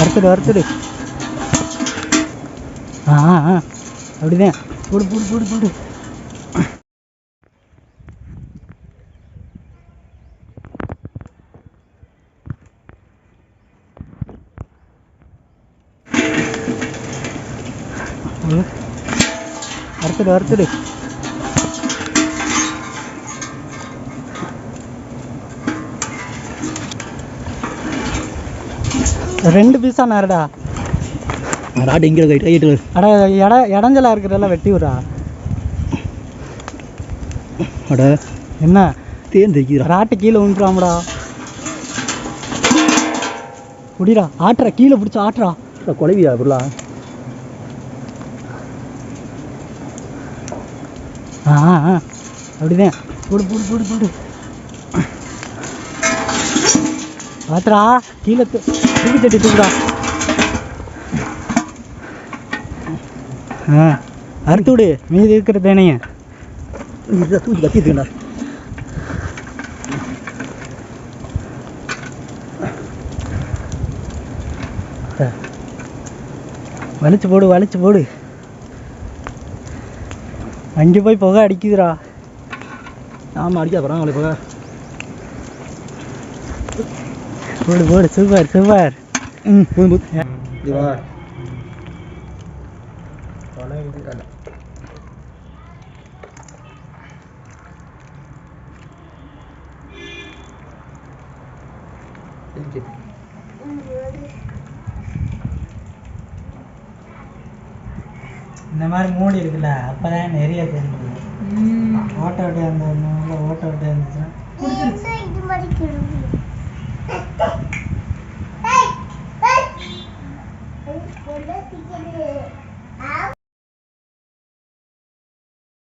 அறுத்துடு அறுத்துடு. ஆ ஆ, அப்படிதான் போடு போடு போடு போடு. அறுத்துடு அறுத்துடு. ரெண்டு பீஸா நேரடா ராட்டு இங்கே ரைட் ரைட்டு அட இட இடஞ்சலா இருக்கிறதெல்லாம் வெட்டி விட்றா. அட. என்ன? தேன் தைக்கிறா ராட்டு கீழே விழுந்துடாமடா குடிடா ஆட்டுறா கீழே பிடிச்சி ஆட்டுறா. குழவியா ஆ, ஆ. அப்படிதான். போடு போடு போடு போடு. ஆத்துறா கீழே தூக்கி தட்டி தூக்குடா ஆ அறுத்து விடு மீதி இருக்கிற தேனைய. இதுதான் தூக்கி கத்திட்டுங்கடா வலிச்சு போடு வலிச்சு போடு. அங்கே போய் புகை அடிக்குதுடா. ஆமாம் அடிக்கா போகிறான் அவளை போக. போடு போடு சூப்பர் சூப்பர் ம் இந்த மாதிரி மூடி இருக்குல்ல அப்பதான் நிறைய தெரிஞ்சு ஓட்ட ஓட்ட அந்த ஓட்ட ஓட்ட இருந்துச்சுன்னா இது மாதிரி கிளம்பி ஏய் ஏய்